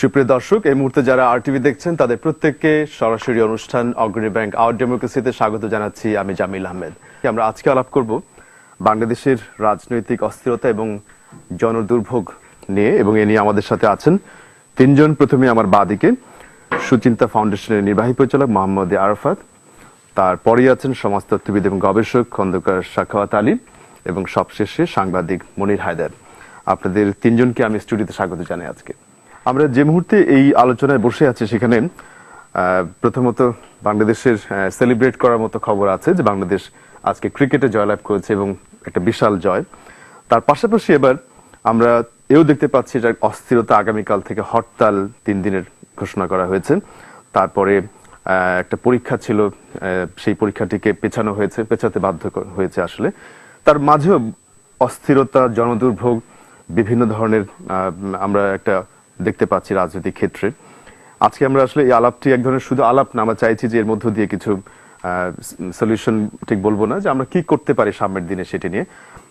সুপ্রিয় দর্শক, এই মুহূর্তে যারা আর টিভি দেখছেন, তাদের প্রত্যেককে সরাসরি অনুষ্ঠান অগ্রণী ব্যাংক আওয়ার ডেমোক্রেসিতে স্বাগত জানাচ্ছি আমি জামিল আহমেদ। আমরা আজকে আলাপ করব বাংলাদেশের রাজনৈতিক অস্থিরতা এবং জনদুর্ভোগ নিয়ে এবং এ নিয়ে আমাদের সাথে আছেন তিনজন প্রথমে আমার বাদিকে, সুচিন্তা ফাউন্ডেশনের নির্বাহী পরিচালক মোহাম্মদ আরফাত তারপরেই আছেন সমাজতত্ত্ববিদ এবং গবেষক খন্দকার শাখাওয়াত আলী এবং সবশেষে সাংবাদিক মনির হায়দার। আপনাদের তিনজনকে আমি স্টুডিওতে স্বাগত জানাই আজকে। আমরা যে মুহূর্তে এই আলোচনায় বসে আছি সেখানে প্রথমত বাংলাদেশের সেলিব্রেট করার মতো খবর আছে যে বাংলাদেশ আজকে ক্রিকেটে জয়লাভ করেছে এবং একটা বিশাল জয়। তার পাশাপাশি এবার আমরা এও দেখতে পাচ্ছি যে অস্থিরতা আগামীকাল থেকে হরতাল তিন দিনের ঘোষণা করা হয়েছে। তারপরে একটা পরীক্ষা ছিল সেই পরীক্ষাটিকে পেছানো হয়েছে, পেছাতে বাধ্য হয়েছে আসলে। তার মাঝেও অস্থিরতা, জনদুর্ভোগ, বিভিন্ন ধরনের আমরা একটা দেখতে পাচ্ছি রাজনৈতিক ক্ষেত্রে। আজকে আমরা আসলে এই আলাপটি এক ধরনের শুধু আলাপ না আমরা চাইছি যে এর মধ্য দিয়ে কিছু সলিউশন ঠিক বলব না যে আমরা কি করতে পারি সামনের দিনে সেটি নিয়ে।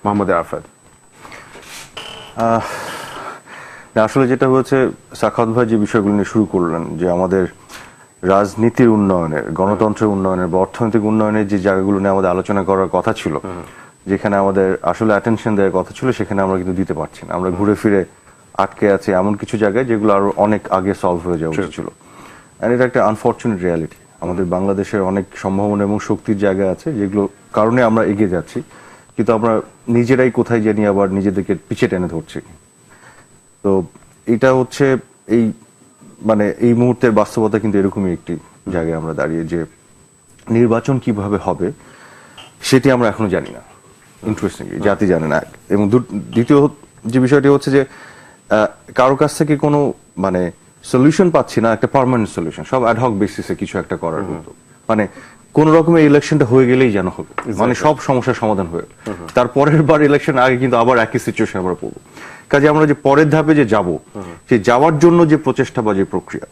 মোহাম্মদ আরফাত। আসলে যেটা হয়েছে সাখাত ভাই যে বিষয়গুলো নিয়ে শুরু করলেন যে আমাদের রাজনীতির উন্নয়নের গণতন্ত্রের উন্নয়নের বা অর্থনৈতিক উন্নয়নের যে জায়গাগুলো নিয়ে আমাদের আলোচনা করার কথা ছিল যেখানে আমাদের আসলে অ্যাটেনশন দেওয়ার কথা ছিল সেখানে আমরা কিন্তু দিতে পারছি না। আমরা ঘুরে ফিরে আটকে আছি এমন কিছু জায়গায় যেগুলো আরও অনেক আগে সলভ হয়ে যাওয়া উচিত ছিল। And এটা একটা আনফর্চুনেট রিয়ালিটি আমাদের বাংলাদেশের অনেক সম্ভাবনা এবং শক্তির জায়গা আছে যেগুলো কারণে আমরা এগিয়ে যাচ্ছি। কিন্তু আমরা নিজেরাই কোথায় জানি আবার নিজেদেরকে পিছে টেনে ধরছি। তো এটা হচ্ছে এই মানে এই মুহূর্তের বাস্তবতা কিন্তু এরকমই একটি জায়গায় আমরা দাঁড়িয়ে যে নির্বাচন কীভাবে হবে সেটি আমরা এখনও জানি না। ইন্টারেস্টিংলি জাতি জানে না। এবং দ্বিতীয় যে বিষয়টি হচ্ছে যে কারও কাছ থেকে কোনো মানে সলিউশন পাচ্ছি না একটা পার্মানেন্ট সলিউশন সব অ্যাডহক বেসিসে কিছু একটা করার মতো। মানে কোন রকমের ইলেকশনটা হয়ে গেলেই যেন হবে। মানে সব সমস্যার সমাধান হয়ে গেল। তার পরের বার ইলেকশন আগে কিন্তু আবার একই সিচুয়েশন আমরা পড়ব। কাজে আমরা যে পরের ধাপে যে যাব সেই যাওয়ার জন্য যে প্রচেষ্টা বা যে প্রক্রিয়া।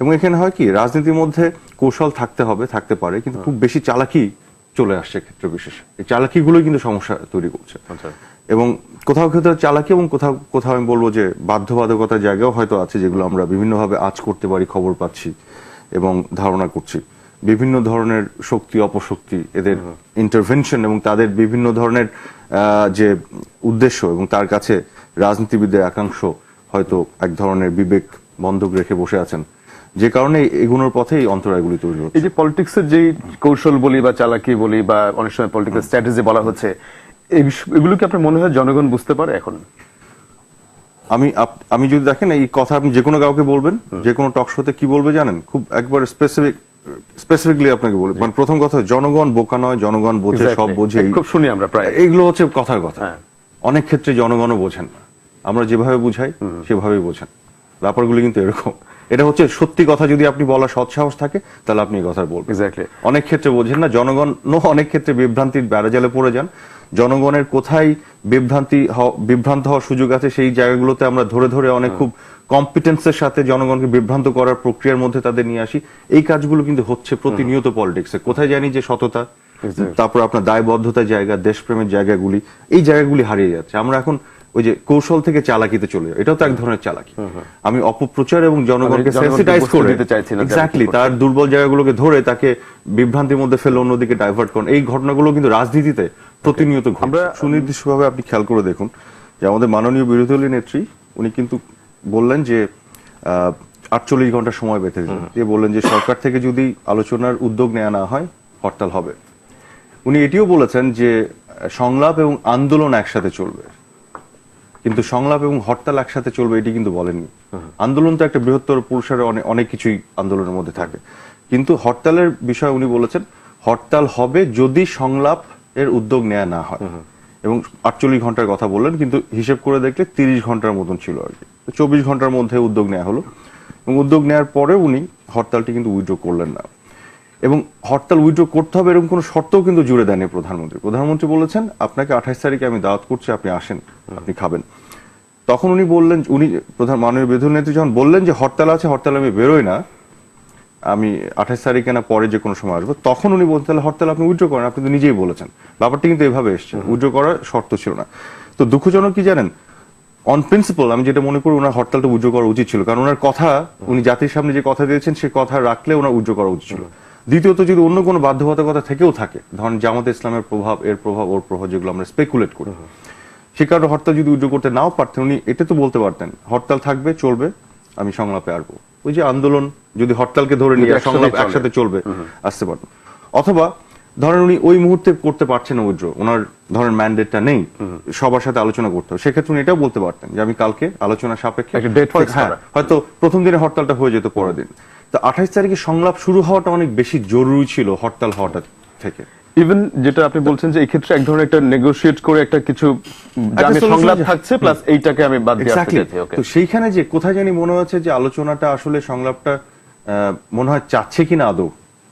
এবং এখানে হয় কি রাজনীতির মধ্যে কৌশল থাকতে হবে থাকতে পারে কিন্তু খুব বেশি চালাকি চলে আসছে ক্ষেত্র বিশেষে এই চালাকিগুলোই কিন্তু সমস্যা তৈরি করছে। এবং কোথাও কোথাও চালাকি এবং কোথাও কোথাও আমি বলব যে বাধ্যবাধকতার জায়গাও হয়তো আছে যেগুলো আমরা বিভিন্নভাবে আজ করতে পারি খবর পাচ্ছি এবং ধারণা করছি। বিভিন্ন ধরনের শক্তি অপশক্তি এদের ইন্টারভেনশন এবং তাদের বিভিন্ন ধরনের যে উদ্দেশ্য এবং তার কাছে রাজনীতিবিদদের একাংশ হয়তো এক ধরনের বিবেক বন্ধক রেখে বসে আছেন। যে কারণে এগুলোর পথেই অন্তরায়গুলি তৈরি হচ্ছে। এই যে পলিটিক্সের যে কৌশল বলি বা চালাকি বলি বা অনেক সময় পলিটিক্যাল স্ট্র্যাটেজি বলা হচ্ছে এগুলো কি আপনার মনে হয় জনগণ বুঝতে পারে এখন? আমি আমি যদি দেখেন এই কথা আপনি যে কোনো কাউকে বলবেন যে কোনো টক শোতে কি বলবে জানেন? খুব একবার স্পেসিফিক স্পেসিফিকলি আপনাকে মানে প্রথম কথা জনগণ বোকা নয় জনগণ বোঝে সব বোঝে। খুব শুনি আমরা প্রায়। এইগুলো হচ্ছে কথার কথা। হ্যাঁ। অনেক ক্ষেত্রে জনগণও বোঝেন না। আমরা যেভাবে বুঝাই সেভাবেই বোঝেন। ব্যাপারগুলো কিন্তু এরকম। এটা হচ্ছে সত্যি কথা যদি আপনি বলার সৎসাহস থাকে তাহলে আপনি এই কথা বলবেন। অনেক ক্ষেত্রে বোঝেন না জনগণ অনেক ক্ষেত্রে বিভ্রান্তির বেড়াজালে পড়ে যান। জনগণের কোথায় বিভ্রান্তি হওয়া- বিভ্রান্ত হওয়ার সুযোগ আছে সেই জায়গাগুলোতে আমরা ধরে ধরে অনেক খুব কম্পিটেন্সের সাথে জনগণকে বিভ্রান্ত করার প্রক্রিয়ার মধ্যে তাদের নিয়ে আসি। এই কাজগুলো কিন্তু হচ্ছে প্রতিনিয়ত পলিটিক্সে কোথায় জানি যে সততা তারপর আপনার দায়বদ্ধতার জায়গা দেশপ্রেমের জায়গাগুলি এই জায়গাগুলি হারিয়ে যাচ্ছে। আমরা এখন ওই যে কৌশল থেকে চালাকিতে চলে যাই। এটাও তো এক ধরনের চালাকি। আমি অপপ্রচার এবং জনগণকে সেন্সিটাইজ করে দিতে চাইছি না যে এক্স্যাক্টলি তার দুর্বল জায়গাগুলোকে ধরে তাকে বিভ্রান্তির মধ্যে ফেলে অন্যদিকে ডাইভার্ট করেন এই ঘটনাগুলো কিন্তু রাজনীতিতে প্রতিনিয়ত আমরা- সুনির্দিষ্টভাবে আপনি খেয়াল করে দেখুন যে আমাদের মাননীয় বিরোধী দলীয় নেত্রী উনি কিন্তু বললেন যে আটচল্লিশ ঘণ্টা সময় বেঁধে দিলেন। দিয়ে বললেন যে সরকার থেকে যদি আলোচনার উদ্যোগ নেওয়া না হয় হরতাল হবে। উনি এটিও বলেছেন যে সংলাপ এবং আন্দোলন একসাথে চলবে। কিন্তু সংলাপ এবং হরতাল একসাথে চলবে এটি কিন্তু বলেননি। আন্দোলন তো একটা বৃহত্তর পুরুষের অনেক অনেক কিছুই আন্দোলনের মধ্যে থাকে। কিন্তু হরতালের বিষয়ে উনি বলেছেন হরতাল হবে যদি সংলাপ এর উদ্যোগ নেওয়া না হয়। এবং আটচল্লিশ ঘণ্টার কথা বললেন কিন্তু হিসেব করে দেখলে তিরিশ ঘণ্টার মতন ছিল আর কি। চব্বিশ ঘণ্টার মধ্যে উদ্যোগ নেওয়া হলো। এবং উদ্যোগ নেওয়ার পরে উনি হরতালটি কিন্তু উইথড্র করলেন না। এবং হরতাল উইথড্র করতে হবে এরকম কোনো শর্তও কিন্তু জুড়ে দেননি প্রধানমন্ত্রী। প্রধানমন্ত্রী বলেছেন আপনাকে আঠাইশ তারিখে আমি দাওয়াত করছি আপনি আসেন আপনি খাবেন। তখন উনি বললেন উনি প্রধান মাননীয় বিরোধী নেত্রী যখন বললেন যে হরতাল আছে হরতাল আমি বেরোই না আমি আঠাশ তারিখে না পরে যে কোনো সময় আসব তখন উনি বলতেন তাহলে হরতাল আপনি উইথড্র করেন। আপনি তো নিজেই বলেছেন। ব্যাপারটা কিন্তু এভাবে এসছে। উইথড্র করার শর্ত ছিল না। তো দুঃখজনক কি জানেন? অন প্রিন্সিপাল আমি যেটা মনে করি ওনার হরতালটা উজ্জ্ব করা উচিত ছিল। কারণ ওনার কথা উনি জাতির সামনে যে কথা দিয়েছেন সে কথা রাখলে ওনার উজ্জ্ব করা উচিত ছিল। দ্বিতীয়ত যদি অন্য কোনো বাধ্যবাধকতা থেকেও থাকে ধরেন জামাত ইসলামের প্রভাব এর প্রভাব ওর প্রভাব যেগুলো আমরা স্পেকুলেট করি সে কারণে হরতাল যদি উজ্জ্ব করতে নাও পারতেন উনি এটা তো বলতে পারতেন হরতাল থাকবে চলবে আমি সংলাপে আসব। ওই যে আন্দোলন যদি হরতালকে ধরে নিয়ে সংলাপ একসাথে চলবে আসতে পারতেন অথবা ধরেন উনি ওই মুহূর্তে করতে পারছেন না উজ্জ্ব ওনার ধরেন ম্যান্ডেটটা নেই সবার সাথে আলোচনা করতে হবে। সেক্ষেত্রে উনি এটাও বলতে পারতেন যে আমি কালকে আলোচনা সাপেক্ষে হ্যাঁ। হয়তো প্রথম দিনে হরতালটা হয়ে যেত পরের দিন। তো আঠাইশ তারিখে সংলাপ শুরু হওয়াটা অনেক বেশি জরুরি ছিল হরতাল হওয়াটা থেকে। ইভেন যেটা আপনি বলছেন যে এই ক্ষেত্রে এক ধরনের একটা নেগোশিয়েট করে একটা কিছু আমি সংলাপ থাকছে প্লাস এইটাকে আমি বাদ দিয়ে আসতে চাইছি তো সেইখানে যে কোথায় জানি মনে হচ্ছে যে আলোচনাটা আসলে সংলাপটা আহ, মনে হয় চাচ্ছে কিনা আদৌ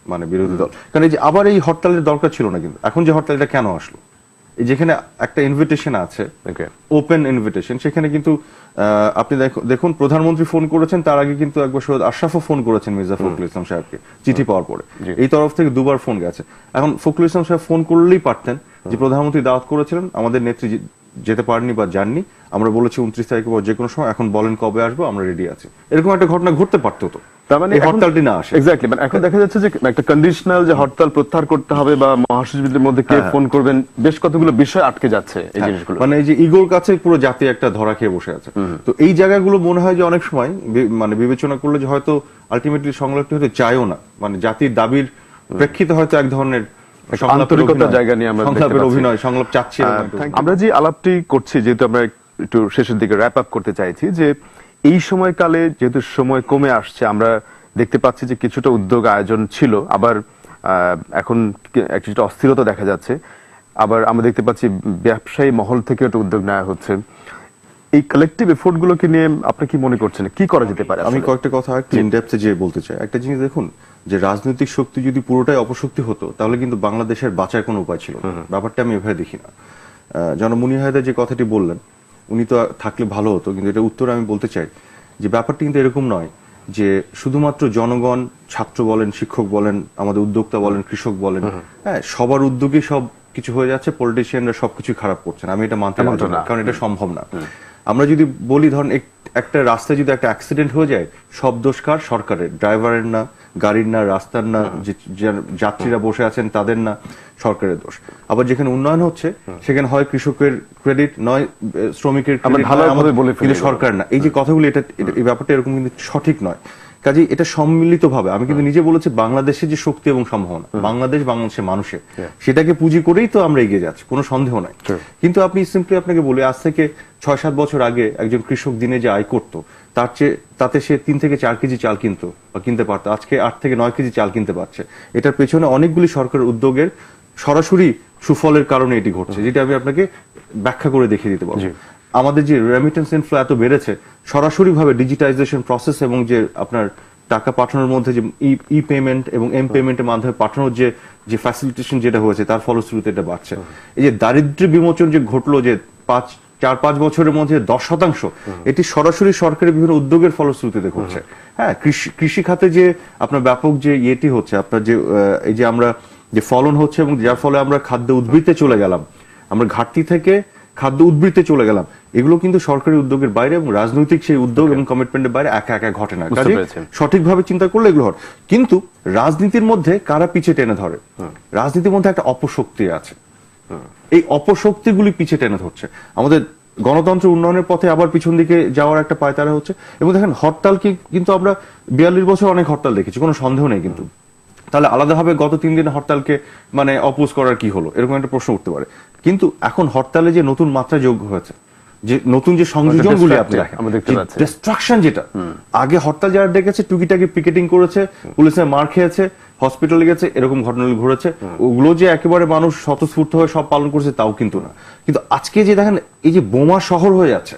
মানে বিরোধী দল। কারণ এই যে আবার এই হরতালের দরকার ছিল না কিন্তু। এখন যে হরতালটা কেন আসলো? যেখানে একটা ইনভিটেশন আছে ওপেন ইনভিটেশন সেখানে কিন্তু আপনি দেখুন- প্রধানমন্ত্রী ফোন করেছেন তার আগে কিন্তু একবার সৈয়দ আশরাফও ফোন করেছেন মির্জা ফখরুল ইসলাম সাহেবকে চিঠি পাওয়ার পরে। এই তরফ থেকে দুবার ফোন গেছে। এখন ফখরুল ইসলাম সাহেব ফোন করলেই পারতেন যে প্রধানমন্ত্রী দাওয়াত করেছিলেন আমাদের নেত্রী যেতে পারেনি বা যাননি আমরা বলেছি উনত্রিশ তারিখে বা যে কোনো সময় এখন বলেন কবে আসব আমরা রেডি আছি। এরকম একটা ঘটনা ঘটতে পারতো তো। তার মানে হরতালটি না আসে। এক্স্যাক্টলি মানে এখন দেখা যাচ্ছে যে একটা কন্ডিশনাল যে হরতাল প্রত্যাহার করতে হবে বা মহাসচিবদের মধ্যে কে হ্যাঁ। ফোন করবেন বেশ কতগুলো বিষয় আটকে যাচ্ছে এই হ্যাঁ, জিনিসগুলো। মানে এই যে ইগোর কাছে পুরো জাতি একটা ধরা খেয়ে বসে আছে। তো এই জায়গাগুলো মনে হয় যে অনেক সময় মানে বিবেচনা করলে যে হয়তো আলটিমেটলি সংলাপটি হয়তো চায়ও না। মানে জাতির দাবির প্রেক্ষিতে হয়তো এক ধরনের আন্তরিকতার জায়গা নিয়ে আমরা সংলাপের অভিনয় সংলাপ চাচ্ছি you. আমরা যে আলাপটি করছি যেহেতু আমরা একটু শেষের দিকে র্যাপ আপ করতে চাইছি যে এই সময়কালে যেহেতু সময় কমে আসছে আমরা দেখতে পাচ্ছি যে কিছুটা উদ্যোগ আয়োজন ছিল আবার এখন কিছুটা অস্থিরতা দেখা যাচ্ছে। আবার আমরা দেখতে পাচ্ছি ব্যবসায়ী মহল থেকে একটা উদ্যোগ নেওয়া হচ্ছে। এই কালেকটিভ এফোর্ট গুলোকে নিয়ে আপনি কি মনে করছেন? কি করা যেতে পারে আমি কয়েকটা কথা একটু ইনডেপথে যে বলতে চাই। একটা জিনিস দেখুন যে রাজনৈতিক শক্তি যদি পুরোটাই অপশক্তি হতো তাহলে কিন্তু বাংলাদেশের বাঁচার কোনো উপায় ছিল না। ব্যাপারটা আমি এভাবে দেখি না। আহ, জন মুনি হায়দার যে কথাটি বললেন উনি তো থাকলে ভালো হতো কিন্তু এটা উত্তর আমি বলতে চাই যে ব্যাপারটা কিন্তু এরকম নয় যে শুধুমাত্র জনগণ ছাত্র বলেন শিক্ষক বলেন আমাদের উদ্যোক্তা বলেন কৃষক বলেন হ্যাঁ সবার উদ্যোগে সব কিছু হয়ে যাচ্ছে পলিটিশিয়ানরা সবকিছু খারাপ করছেন। আমি এটা মানতে পারছি না। কারণ এটা সম্ভব না। আমরা যদি বলি ধরেন একটা রাস্তায় যদি একটা অ্যাক্সিডেন্ট হয়ে যায় সব দোষ কার? সরকারের। ড্রাইভারের না গাড়ির না রাস্তার না যাত্রীরা বসে আছেন তাদের না সরকারের দোষ। আবার যেখানে উন্নয়ন হচ্ছে সেখানে হয় কৃষকের ক্রেডিট নয় শ্রমিকের কিন্তু সরকার না। এই যে কথাগুলো এটা এটা- এই ব্যাপারটা এরকম কিন্তু সঠিক নয়। কাজে এটা সম্মিলিত ভাবে আমি কিন্তু নিজে বলেছি বাংলাদেশের যে শক্তি এবং সম্ভাবনা বাংলাদেশ বাংলাদেশের মানুষের সেটাকে পুঁজি করেই তো আমরা এগিয়ে যাচ্ছি কোনো সন্দেহ নাই। কিন্তু আপনি সিম্পলি আপনাকে বলি আজ থেকে ছয় সাত বছর আগে একজন কৃষক দিনে যে আয় করত তার চেয়ে তাতে সে তিন থেকে চার কেজি চাল কিনতো বা কিনতে পারতো আজকে আট থেকে নয় কেজি চাল কিনতে পারছে। এটার পেছনে অনেকগুলি সরকারের উদ্যোগের সরাসরি সুফলের কারণে এটি ঘটছে যেটা আমি আপনাকে ব্যাখ্যা করে দেখিয়ে দিতে পারব। আমাদের যে রেমিটেন্স ইনফ্লো এত বেড়েছে সরাসরি ভাবে ডিজিটাইজেশন প্রসেস এবং যে আপনার টাকা পাঠানোর মধ্যে যে ই পেমেন্ট এবং এম পেমেন্টের মাধ্যমে পাঠানোর যে যে ফ্যাসিলিটেশন যেটা হয়েছে, তার ফলশ্রুতিতে এটা বাড়ছে। এই যে দারিদ্র্য বিমোচন যে ঘটলো যে পাঁচ, চার, পাঁচ বছরের মধ্যে দশ শতাংশ, এটি সরাসরি সরকারের বিভিন্ন উদ্যোগের ফলশ্রুতিতে ঘটছে। হ্যাঁ কৃষি খাতে যে আপনার ব্যাপক যে ইয়েটি হচ্ছে, আপনার যে এই যে আমরা যে ফলন হচ্ছে এবং যার ফলে আমরা খাদ্য উদ্বৃত্তে চলে গেলাম। আমরা ঘাটতি থেকে খাদ্য উদ্বৃত্তে চলে গেলাম। এগুলো কিন্তু সরকারি উদ্যোগের বাইরে এবং রাজনৈতিক সেই উদ্যোগ এবং কমিটমেন্টের বাইরে একা একা ঘটে না। পেরেছি। সঠিকভাবে চিন্তা করলে এগুলো হয়। কিন্তু রাজনীতির মধ্যে কারা পিছে টেনে ধরে? রাজনীতির মধ্যে একটা অপশক্তি আছে। এই অপশক্তিগুলি পিছে টেনে ধরছে। আমাদের গণতন্ত্র উন্নয়নের পথে আবার পিছন দিকে যাওয়ার একটা পায়তারা হচ্ছে। এবং দেখেন হরতাল কি কিন্তু আমরা বিয়াল্লিশ বছর অনেক হরতাল দেখেছি কোনো সন্দেহ নেই কিন্তু। তাহলে আলাদাভাবে গত তিন দিনে হরতালকে মানে অপোজ করার কি হলো? এরকম একটা প্রশ্ন উঠতে পারে। কিন্তু এখন হরতালে যে নতুন মাত্রা যোগ হয়েছে যে নতুন যে সংযোজনগুলি আপনি দেখেন। ডিস্ট্রাকশন যেটা আগে হরতাল যারা ডেকেছে টুকিটাকি পিকেটিং করেছে পুলিশের মার খেয়েছে হসপিটালে গেছে এরকম ঘটনাগুলো ঘটেছে। ওগুলো যে একেবারে মানুষ স্বতঃস্ফূর্ত হয়ে সব পালন করছে তাও কিন্তু না। কিন্তু আজকে যে দেখেন এই যে বোমা শহর হয়ে যাচ্ছে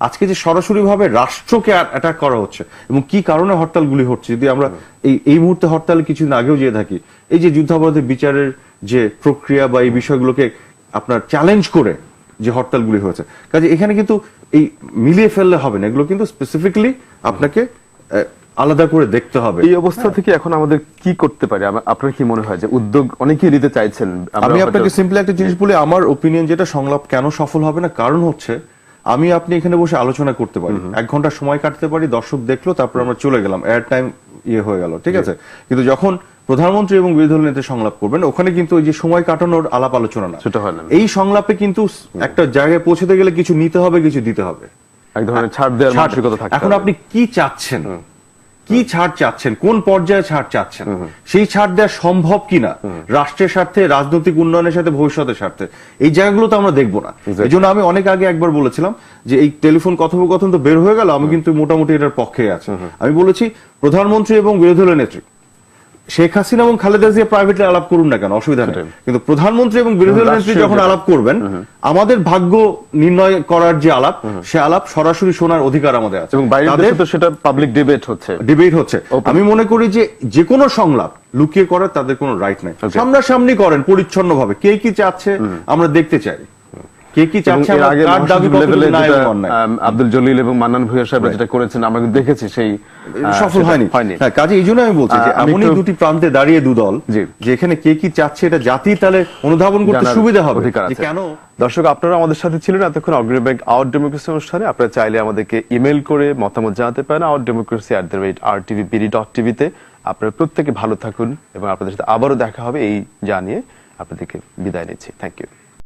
আজকে যে সরাসরি ভাবে রাষ্ট্রকে অ্যাটাক করা হচ্ছে এবং কি কারণে হরতালগুলি হচ্ছে যদি আমরা এই এই মুহূর্তে হরতালে কিছুদিন আগেও যেয়ে থাকি এই যে যুদ্ধাপরাধের বিচারের যে প্রক্রিয়া বা এই বিষয়গুলোকে আপনার চ্যালেঞ্জ করে যে হরতালগুলি হয়েছে। কাজে এখানে কিন্তু এই মিলিয়ে ফেললে হবে না এগুলো কিন্তু স্পেসিফিকলি আপনাকে আলাদা করে দেখতে হবে। এই অবস্থা থেকে এখন আমাদের কি করতে পারে? আপনার কি মনে হয় যে উদ্যোগ অনেকেই নিতে চাইছেন? আমি আপনাকে সিম্পলি একটা জিনিস বলি আমার ওপিনিয়ন যেটা সংলাপ কেন সফল হবে না কারণ হচ্ছে আমি আপনি এখানে বসে আলোচনা করতে পারি। এক ঘণ্টা সময় কাটতে পারি দর্শক দেখল তারপর আমরা চলে গেলাম। এয়ার টাইম ইয়ে হয়ে গেল ঠিক আছে? কিন্তু যখন প্রধানমন্ত্রী এবং বিরোধী দল নেতা সংলাপ করবেন। ওখানে কিন্তু ওই যে সময় কাটানোর আলাপ আলোচনা না সেটা হয় না। এই সংলাপে কিন্তু একটা জায়গায় পৌঁছতে গেলে কিছু নিতে হবে কিছু দিতে হবে। এক ধরনের ছাড় দেওয়ার মানসিকতা থাকতে এখন আপনি কি চাচ্ছেন? কি ছাড় চাচ্ছেন? কোন পর্যায়ে ছাড় চাচ্ছেন? সেই ছাড় দেওয়া সম্ভব কিনা? রাষ্ট্রের স্বার্থে রাজনৈতিক উন্নয়নের সাথে ভবিষ্যতের স্বার্থে। এই জায়গাগুলো তো আমরা দেখব না। এই জন্য আমি অনেক আগে একবার বলেছিলাম যে এই টেলিফোন কথোপকথন তো বের হয়ে গেল আমি কিন্তু মোটামুটি এটার পক্ষে আছি। আমি বলেছি প্রধানমন্ত্রী এবং বিরোধী দলের নেত্রী শেখ হাসিনা এবং খালেদা জিয়া প্রাইভেটলি আলাপ করুন না কেন? অসুবিধা নেই। কিন্তু প্রধানমন্ত্রী এবং বিরোধী নেত্রী যখন আলাপ করবেন আমাদের ভাগ্য নির্ণয় করার যে আলাপ সে আলাপ সরাসরি শোনার অধিকার আমাদের আছে। এবং দেশে তো সেটা পাবলিক ডিবেট হচ্ছে। ডিবেট হচ্ছে। আমি মনে করি যে যে কোনো সংলাপ লুকিয়ে করার তাদের কোনো রাইট নাই। সামনাসামনি করেন পরিচ্ছন্ন ভাবে কে কি চাচ্ছে আমরা দেখতে চাই। কে কি চাচ্ছে আগে দাবি লেভেলে আব্দুল জলিল এবং মান্নান ভূঁইয়া সাহেব যেটা করেছেন আমরা দেখেছি সেই সফল হয়নি। হ্যাঁ কাজে এই জন্য আমি বলছি যে এমনই দুটি প্রান্তে দাঁড়িয়ে দুদল কে কি চাচ্ছে এটা জাতি তাহলে অনুধাবন করতে সুবিধা হবে। কেন? দর্শক আপনারা আমাদের সাথে ছিলেন এতক্ষণ অগ্রণী ব্যাংক আওয়ার ডেমোক্রেসি অনুষ্ঠানে। আপনারা চাইলে আমাদেরকে ইমেল করে মতামত জানাতে পারেন our democracy at the rate R TV BD dot টিভিতে আপনারা প্রত্যেকে ভালো থাকুন এবং আপনাদের সাথে আবারও দেখা হবে এই জানিয়ে আপনাদেরকে বিদায় নিচ্ছি। Thank you